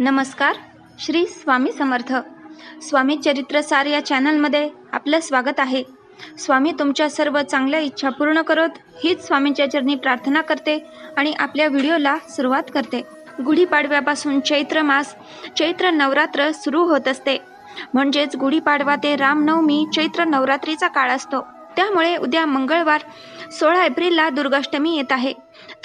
नमस्कार श्री स्वामी समर्थ. स्वामी चरित्रसार या चॅनलमध्ये आपलं स्वागत आहे. स्वामी तुमच्या सर्व चांगल्या इच्छा पूर्ण करत हीच स्वामींच्या चरणी प्रार्थना करते आणि आपल्या व्हिडिओला सुरुवात करते. गुढीपाडव्यापासून चैत्र मास चैत्र नवरात्र सुरू होत असते. म्हणजेच गुढीपाडवा ते रामनवमी चैत्र नवरात्रीचा काळ असतो. त्यामुळे उद्या मंगळवार सोळा एप्रिलला दुर्गाष्टमी येत आहे.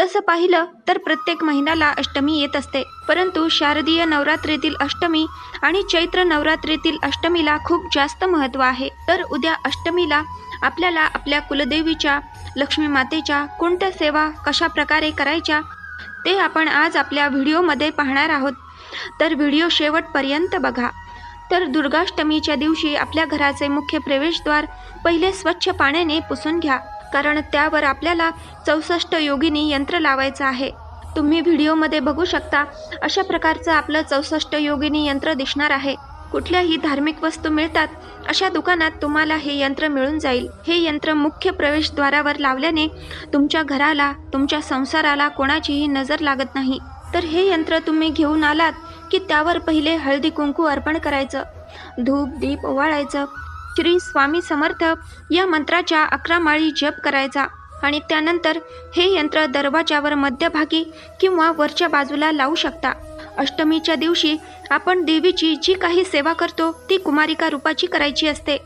तसं पाहिलं तर प्रत्येक महिन्याला अष्टमी येत असते. परंतु शारदीय नवरात्रीतील अष्टमी आणि चैत्र नवरात्रीतील अष्टमीला खूप जास्त महत्त्व आहे. तर उद्या अष्टमीला आपल्याला आपल्या कुलदेवीच्या लक्ष्मी मातेच्या कोणत्या सेवा कशा प्रकारे करायच्या ते आपण आज आपल्या व्हिडिओमध्ये पाहणार आहोत. तर व्हिडिओ शेवटपर्यंत बघा. तर दुर्गाष्टमीच्या दिवशी आपल्या घराचे मुख्य प्रवेशद्वार पहिले स्वच्छ पाण्याने पुसून घ्या. कारण त्यावर आपल्याला चौसष्ट योगिनी यंत्र लावायचं आहे. तुम्ही व्हिडिओमध्ये बघू शकता अशा प्रकारचं आपलं चौसष्ट योगिनी यंत्र दिसणार आहे. कुठल्याही धार्मिक वस्तू मिळतात अशा दुकानात तुम्हाला हे यंत्र मिळून जाईल. हे यंत्र मुख्य प्रवेशद्वारावर लावल्याने तुमच्या घराला तुमच्या संसाराला कोणाचीही नजर लागत नाही. तर हे यंत्र तुम्ही घेऊन आलात की त्यावर पहिले हळदी कुंकू अर्पण करायचं धूप दीप ओवाळायचं श्री स्वामी समर्थ या मंत्राच्या अकरा माळी जप करायचा आणि त्यानंतर हे यंत्र दरवाजावर मध्यभागी किंवा वरच्या बाजूला लावू शकता. अष्टमीच्या दिवशी आपण देवीची जी काही सेवा करतो ती कुमारिका रूपाची करायची असते.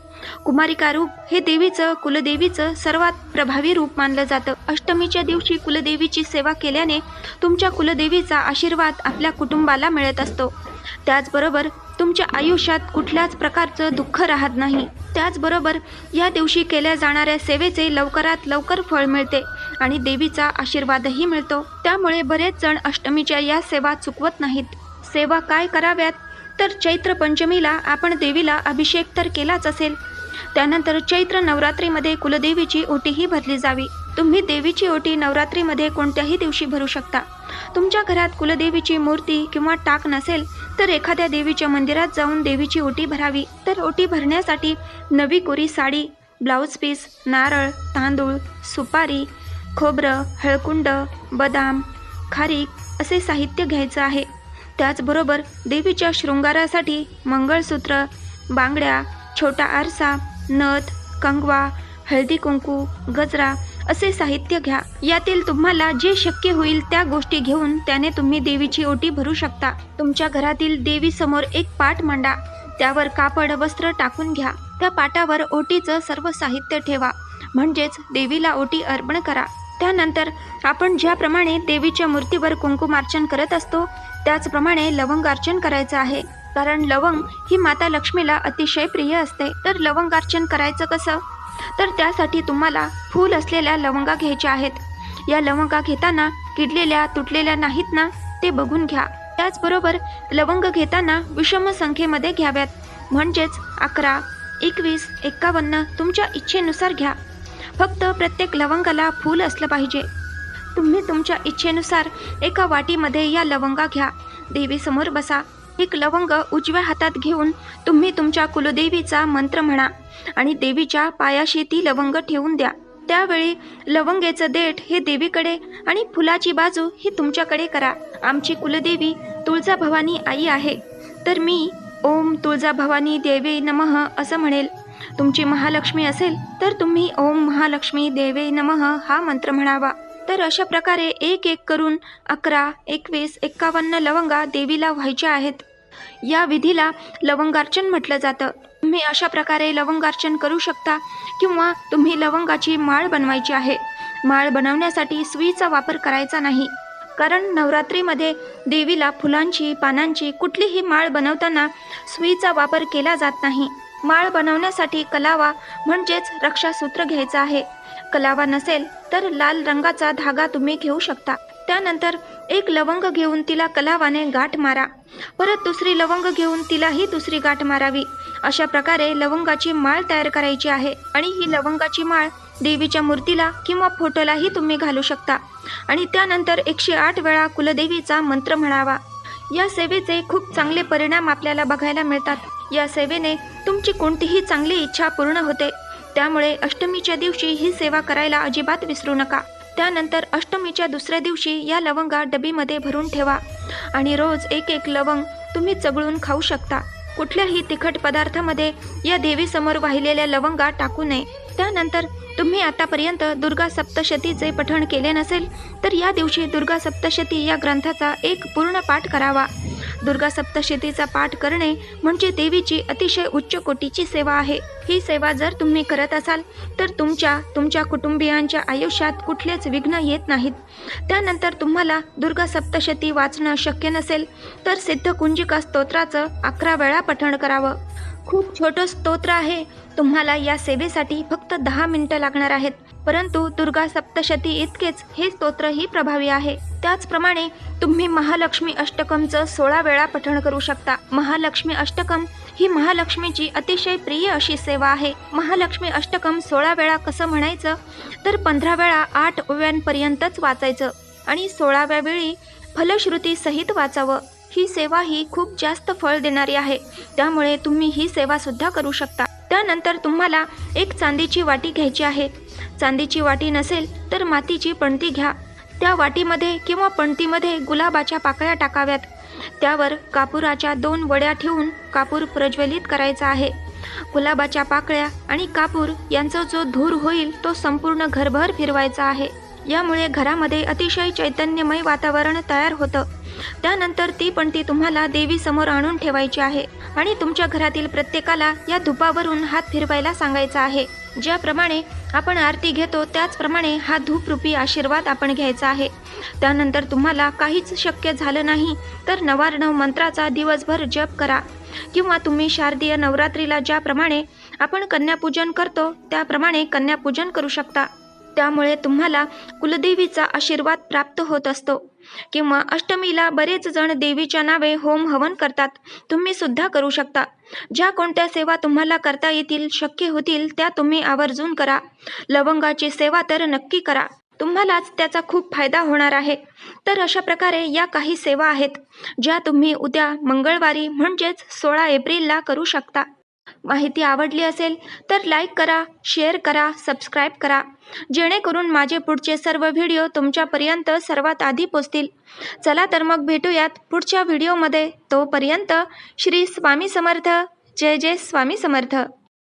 कुमारिका रूप हे देवीचं कुलदेवीचं सर्वात प्रभावी रूप मानलं जातं. अष्टमीच्या दिवशी कुलदेवीची सेवा केल्याने तुमच्या कुलदेवीचा आशीर्वाद आपल्या कुटुंबाला मिळत असतो. त्याचबरोबर तुमच्या आयुष्यात कुठल्याच प्रकारचं दुःख राहत नाही. त्याचबरोबर या दिवशी केल्या जाणाऱ्या सेवेचे लवकरात लवकर फळ मिळते आणि देवीचा आशीर्वादही मिळतो. त्यामुळे बरेच जण अष्टमीच्या या सेवा चुकवत नाहीत. सेवा काय कराव्यात? तर चैत्र पंचमीला आपण देवीला अभिषेक तर केलाच असेल. त्यानंतर चैत्र नवरात्रीमध्ये कुलदेवीची ओटीही भरली जावी. तुम्ही देवीची ओटी नवरात्रीमध्ये कोणत्याही दिवशी भरू शकता. तुमच्या घरात कुलदेवीची मूर्ती किंवा टाक नसेल तर एखाद्या देवीच्या मंदिरात जाऊन देवीची ओटी भरावी. तर ओटी भरण्यासाठी नवी कोरी साडी ब्लाऊज पीस नारळ तांदूळ सुपारी खोबरं हळकुंड बदाम खारीक असे साहित्य घ्यायचं आहे. त्याचबरोबर देवीच्या शृंगारासाठी मंगळसूत्र बांगड्या छोटा आरसा नथ कंगवा हळदी कुंकू गजरा असे साहित्य घ्या. यातील तुम्हाला जे शक्य होईल त्या गोष्टी घेऊन त्याने तुम्ही देवीची ओटी भरू शकता. तुमच्या घरातील देवी समोर एक पाट मांडा. त्यावर कापड वस्त्र टाकून घ्या. त्या पाटावर ओटीचं सर्व साहित्य ठेवा. म्हणजेच देवीला ओटी अर्पण करा. त्यानंतर आपण ज्याप्रमाणे देवीच्या मूर्तीवर कुंकुमार्चन करत असतो त्याचप्रमाणे लवंगार्चन करायचं आहे. कारण लवंग ही माता लक्ष्मीला अतिशय प्रिय असते. तर लवंगार्चन करायचं कसं? तर त्यासाठी तुम्हाला फूल असलेल्या लवंगा घ्यायच्या आहेत. या लवंगा घेताना किडलेल्या तुटलेल्या नाहीत ना ते बघून घ्या. त्याचबरोबर लवंग घेताना विषम संख्येमध्ये घ्याव्यात. म्हणजेच अकरा एकवीस एक्कावन्न तुमच्या इच्छेनुसार घ्या. फक्त प्रत्येक लवंगाला फूल असलं पाहिजे. तुम्ही तुमच्या इच्छेनुसार एका वाटीमध्ये या लवंगा घ्या. देवीसमोर बसा. एक लवंग उजव्या हातात घेऊन तुम्ही तुमच्या कुलदेवीचा मंत्र म्हणा आणि देवीच्या पायाशी ती लवंग ठेवून द्या. त्यावेळी लवंगेचं देठ हे देवीकडे आणि फुलाची बाजू ही तुमच्याकडे करा. आमची कुलदेवी तुळजाभवानी आई आहे. तर मी ओम तुळजाभवानी देवे नमः असं म्हणेल. तुमची महालक्ष्मी असेल तर तुम्ही ओम महालक्ष्मी देवे नमः हा मंत्र म्हणावा. तर अशा प्रकारे एक एक करून अकरा एकवीस एक्कावन्न लवंगा देवीला व्हायच्या आहेत. या विधीला लवंगार्चन म्हटलं जातं. तुम्ही अशा प्रकारे लवंगार्चन करू शकता किंवा तुम्ही लवंगाची माळ बनवायची आहे. माळ बनवण्यासाठी सुईचा वापर करायचा नाही. कारण नवरात्रीमध्ये देवीला फुलांची पानांची कुठलीही माळ बनवताना सुईचा वापर केला जात नाही. माळ बनवण्यासाठी कलावा म्हणजेच रक्षासूत्र घ्यायचं आहे. कलावा नसेल तर लाल रंगाचा धागा तुम्ही घेऊ शकता. त्यानंतर एक लवंग घेऊन तिला कलावाने गाठ मारा. परत दुसरी लवंग घेऊन तिलाही दुसरी गाठ मारावी. अशा प्रकारे लवंगाची माळ तयार करायची आहे आणि ही लवंगाची माळ देवीच्या मूर्तीला किंवा फोटोलाही तुम्ही घालू शकता. आणि त्यानंतर एकशे आठ वेळा कुलदेवीचा मंत्र म्हणावा. या सेवेचे खूप चांगले परिणाम आपल्याला बघायला मिळतात. या सेवेने तुमची कोणतीही चांगली इच्छा पूर्ण होते. त्यामुळे अष्टमीच्या दिवशी ही सेवा करायला अजिबात विसरू नका. त्यानंतर अष्टमीच्या दुसऱ्या दिवशी या लवंगा डबीमध्ये भरून ठेवा. आणि रोज एक एक लवंग तुम्ही चगळून खाऊ शकता. कुठल्याही तिखट पदार्थामध्ये या देवीसमोर वाहिलेल्या लवंगा टाकू नये. त्यानंतर तुम्ही आतापर्यंत दुर्गा सप्तशतीचे पठण केले नसेल तर या दिवशी दुर्गा सप्तशती या ग्रंथाचा एक पूर्ण पाठ करावा. दुर्गा सप्तशतीचा पाठ करणे म्हणजे देवीची अतिशय उच्च कोटीची सेवा आहे. ही सेवा जर तुम्ही करत असाल तर तुमच्या तुमच्या कुटुंबियांच्या आयुष्यात कुठलेच विघ्न येत नाहीत. त्यानंतर तुम्हाला दुर्गा सप्तशती वाचणं शक्य नसेल तर सिद्धकुंजिका स्तोत्राचं अकरा वेळा पठण करावं. खूप छोटं स्तोत्र आहे. तुम्हाला या सेवेसाठी फक्त दहा मिनिटं लागणार आहेत. परंतु दुर्गा सप्तशती इतकेच हे स्तोत्रही प्रभावी आहे. त्याचप्रमाणे तुम्ही महालक्ष्मी अष्टकमचं सोळा वेळा पठण करू शकता. महालक्ष्मी अष्टकम ही महालक्ष्मीची अतिशय प्रिय अशी सेवा आहे. महालक्ष्मी अष्टकम सोळा वेळा कसं म्हणायचं? तर पंधरा वेळा आठ ओव्यांपर्यंतच वाचायचं आणि सोळाव्या वेळी फलश्रुती सहित वाचावं. ही सेवा ही खूप जास्त फळ देणारी आहे. त्यामुळे तुम्ही ही सेवा सुद्धा करू शकता. त्यानंतर तुम्हाला एक चांदीची वाटी घ्यायची आहे. चांदीची वाटी नसेल तर मातीची पणती घ्या. त्या वाटीमध्ये किंवा पणतीमध्ये गुलाबाच्या पाकळ्या टाकाव्यात. त्यावर कापुराच्या दोन वड्या ठेवून कापूर प्रज्वलित करायचा आहे. गुलाबाच्या पाकळ्या आणि कापूर यांचा जो धूर होईल तो संपूर्ण घरभर फिरवायचा आहे. यामुळे घरामध्ये अतिशय चैतन्यमय वातावरण तयार होतं. त्यानंतर ती पण ती तुम्हाला देवी समोर आणून ठेवायची आहे. आणि तुमच्या घरातील प्रत्येकाला या धुपावरून हात फिरवायला सांगायचा आहे. ज्याप्रमाणे आपण आरती घेतो त्याचप्रमाणे हा धूपरूपी आशीर्वाद आपण घ्यायचा आहे. त्यानंतर तुम्हाला काहीच शक्य झालं नाही तर नवार्णव मंत्राचा दिवसभर जप करा. किंवा तुम्ही शारदीय नवरात्रीला ज्याप्रमाणे आपण कन्यापूजन करतो त्याप्रमाणे कन्यापूजन करू शकता. त्यामुळे तुम्हाला कुलदेवीचा आशीर्वाद प्राप्त होत असतो. किंवा अष्टमीला बरेच जण देवीच्या नावे होम हवन करतात. तुम्ही सुद्धा करू शकता. ज्या कोणत्या सेवा तुम्हाला करता येतील शक्य होतील त्या तुम्ही आवर्जून करा. लवंगाची सेवा तर नक्की करा. तुम्हालाच त्याचा खूप फायदा होणार आहे. तर अशा प्रकारे या काही सेवा आहेत ज्या तुम्ही उद्या मंगळवारी म्हणजेच सोळा एप्रिलला करू शकता. माहिती आवडली असेल तर लाईक करा शेअर करा सबस्क्राईब करा. जेणेकरून माझे पुढचे सर्व व्हिडिओ तुमच्यापर्यंत सर्वात आधी पोचतील. चला तर मग भेटूयात पुढच्या व्हिडिओमध्ये तोपर्यंत श्री स्वामी समर्थ. जय जय स्वामी समर्थ.